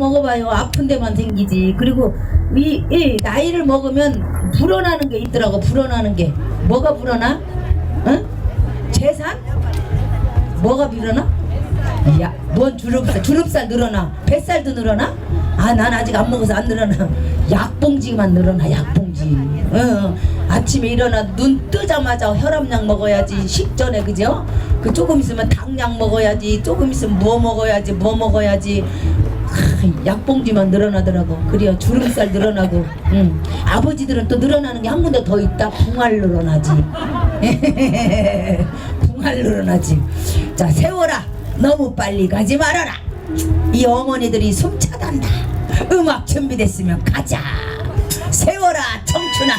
먹어봐요. 아픈 데만 생기지. 그리고 이, 이 나이를 먹으면 불어나는 게 있더라고. 불어나는 게. 뭐가 불어나? 응? 재산? 뭐가 불어나? 야, 뭔 주름살? 주름살 늘어나? 뱃살도 늘어나? 아, 난 아직 안 먹어서 안 늘어나. 약봉지만 늘어나, 약봉지. 응. 아침에 일어나 눈 뜨자마자 혈압약 먹어야지 식전에 그죠? 그 조금 있으면 당약 먹어야지 조금 있으면 뭐 먹어야지 뭐 먹어야지 아, 약봉지만 늘어나더라고. 그래요 주름살 늘어나고. 응. 아버지들은 또 늘어나는 게 한 군데 더 있다. 붕알 늘어나지. 붕알 늘어나지. 자 세월아 너무 빨리 가지 말아라. 이 어머니들이 숨차단다. 음악 준비됐으면 가자. 세월아 청춘아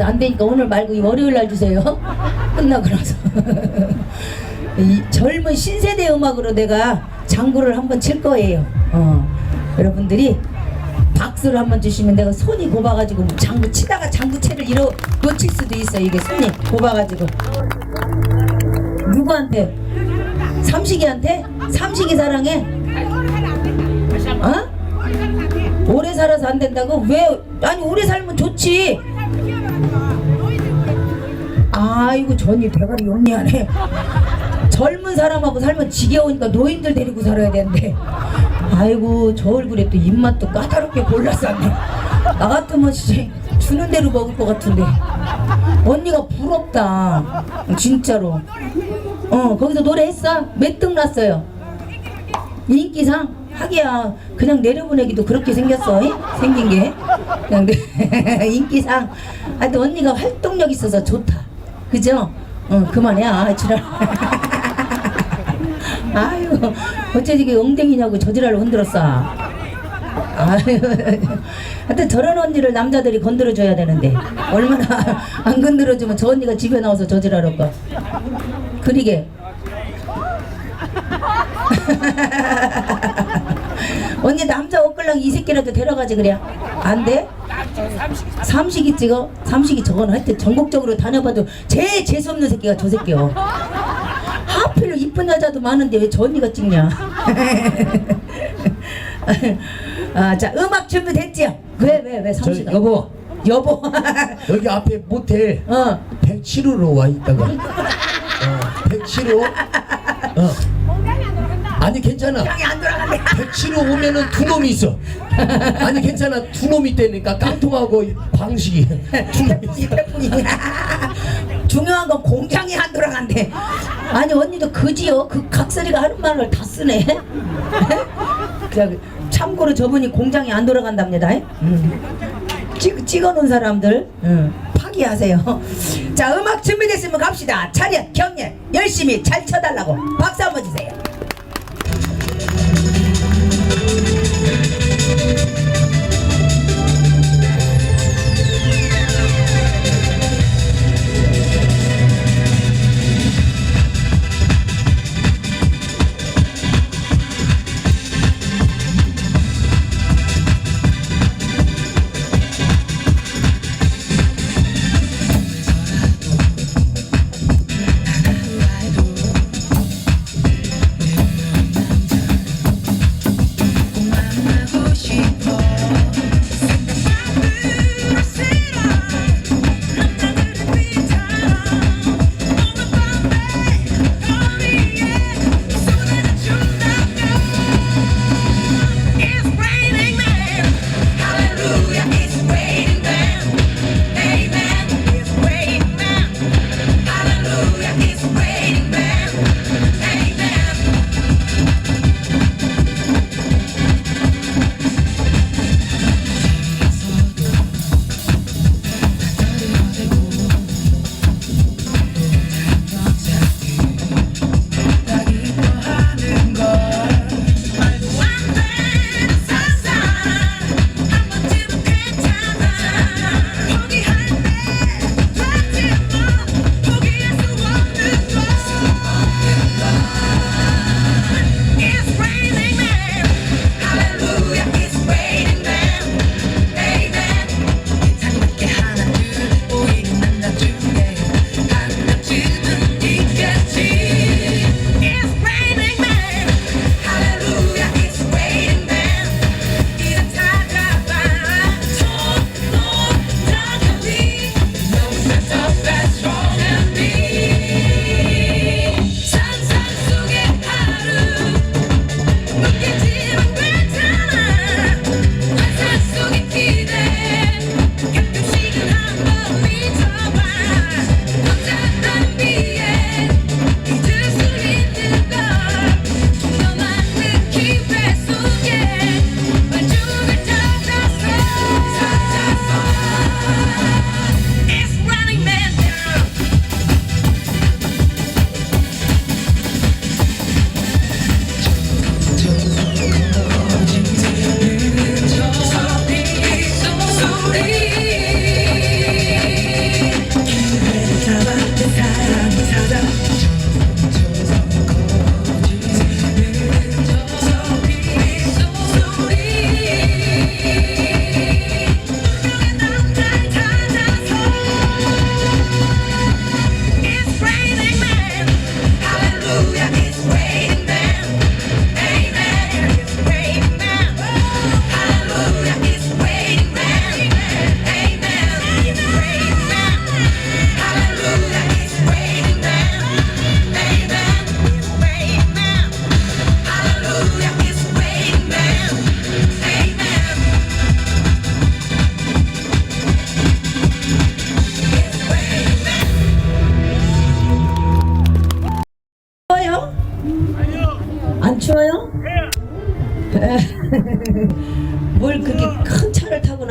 아파서 안 되니까 오늘 말고 이 월요일 날 주세요. 끝나고 나서. 이 젊은 신세대 음악으로 내가 장구를 한번 칠 거예요. 어. 여러분들이 박수를 한번 주시면 내가 손이 곱아가지고 장구 치다가 장구채를 잃어 놓칠 수도 있어 이게 손이 곱아가지고. 누구한테? 삼식이한테? 삼식이 사랑해? 어? 오래 살아서 안 된다고? 왜? 아니 오래 살면 좋지 아이고 전이 대가리 용리하네. 젊은 사람하고 살면 지겨우니까 노인들 데리고 살아야 되는데. 아이고 저 얼굴에 또 입맛도 까다롭게 골랐었네. 나 같으면 씨 주는 대로 먹을 것 같은데. 언니가 부럽다. 진짜로. 어 거기서 노래했어? 몇 등 났어요? 인기상? 하기야. 그냥 내려보내기도 그렇게 생겼어 이? 생긴 게. 그냥 내- 인기상. 하여튼 언니가 활동력 있어서 좋다 그죠? 어 그만해 아 지랄. 아유 어째 이게 엉덩이냐고 저지랄로 흔들었어. 아유 하여튼 저런 언니를 남자들이 건드려줘야 되는데. 얼마나 안 건드려주면 저 언니가 집에 나와서 저지랄 할까 그러게 언니 남자 옷걸랑 이 새끼라도 데려가지 그래. 안 돼? 삼식이 찍어? 삼식이 저건 하여튼 전국적으로 다녀봐도 제일 재수없는 새끼가 저 새끼요. 하필 이쁜 여자도 많은데 왜 저 언니가 찍냐? 아, 자 음악 준비됐지요? 왜 왜 왜 저 삼식아? 여보. 여보. 여기 앞에 모텔 어. 107호로 와 있다가. 어, 107호? 어. 아니 괜찮아. 형이 안 돌아간대 107호 오면은 두 놈이 있어. 아니 괜찮아. 두 놈이 있다니까. 깡통하고 광식이. 두 놈이 태풍이 있어 태풍이 중요한 건 공장이 안 돌아간대. 아니 언니도 그지요? 그 각설이가 하는 말을 다 쓰네. 자, 참고로 저분이 공장이 안 돌아간답니다. 음. 찍, 찍어놓은 사람들 음, 파기하세요. 자 음악 준비됐으면 갑시다. 차렷 경례. 열심히 잘 쳐달라고. 박수 한번 주세요 Thank you.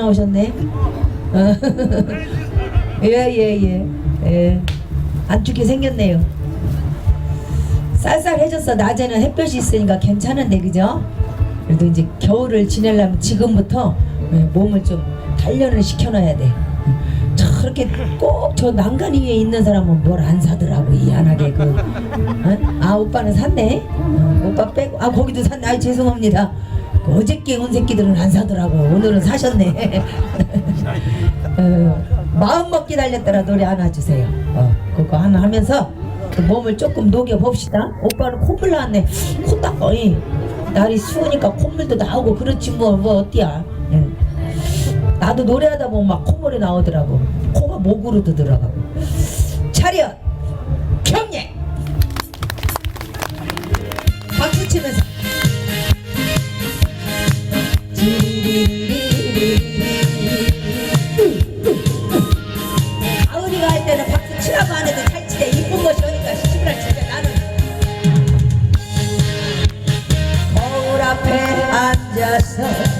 나오셨네? 예예 예 예, 예. 안 죽게 생겼네요. 쌀쌀해졌어. 낮에는 햇볕이 있으니까 괜찮은데 그죠? 그래도 이제 겨울을 지내려면 지금부터 예, 몸을 좀 단련을 시켜놔야 돼. 저렇게 꼭 저 난간 위에 있는 사람은 뭘 안 사더라고 희한하게 그. 어? 아 오빠는 샀네. 어, 오빠 빼고 아 거기도 샀네. 아 죄송합니다. 그 어저께 온 새끼들은 안 사더라고. 오늘은 사셨네. 어, 마음 먹 기 달렸더라 노래 하나 주세요. 어, 그거 하나 하면서 그 몸을 조금 녹여 봅시다. 오빠는 콧물 나왔네. 코 닦어. 이. 날이 추우니까 콧물도 나오고 그렇지 뭐, 뭐 어때야. 응. 나도 노래하다 보면 막 콧물이 나오더라고. 코가 목으로도 들어가고. 차렷 경례 박수 치면서 가을이가 할 때는 박수 치라고 안 해도 잘 치대 이쁜 것이 오니까 시집을 치대 나는. 거울 앞에 앉아서